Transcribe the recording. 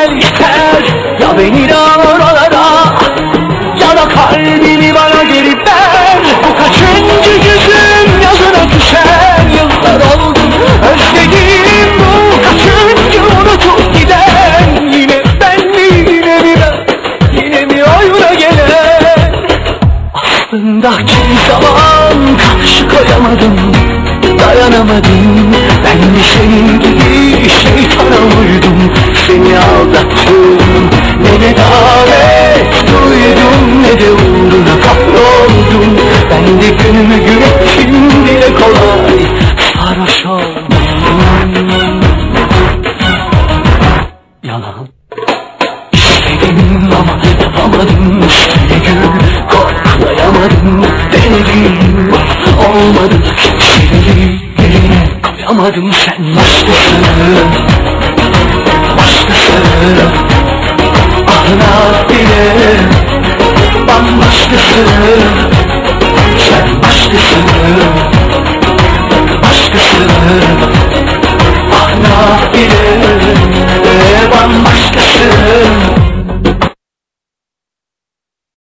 yeter Ya beni oralara Ya da kalbini bana geri ver. Bu kaçıncı yüzün yazına düşer. Yıllar oldu özledim Bu kaçıncı unutup giden. Yine ben mi yine mi ben? Yine mi oyuna gelen? Aslında kimi zaman karşı koyamadım Dayanamadım. Ben de senin Yalan. İstedim ama yapamadım. Üstüne gül koklayamadım Denedim. Olmadı. Seni yerine Sen başkasın Başkasın Ahına bile Bambaşkasın Sen başkasın Başkasın Ahına bile Bambaşkasın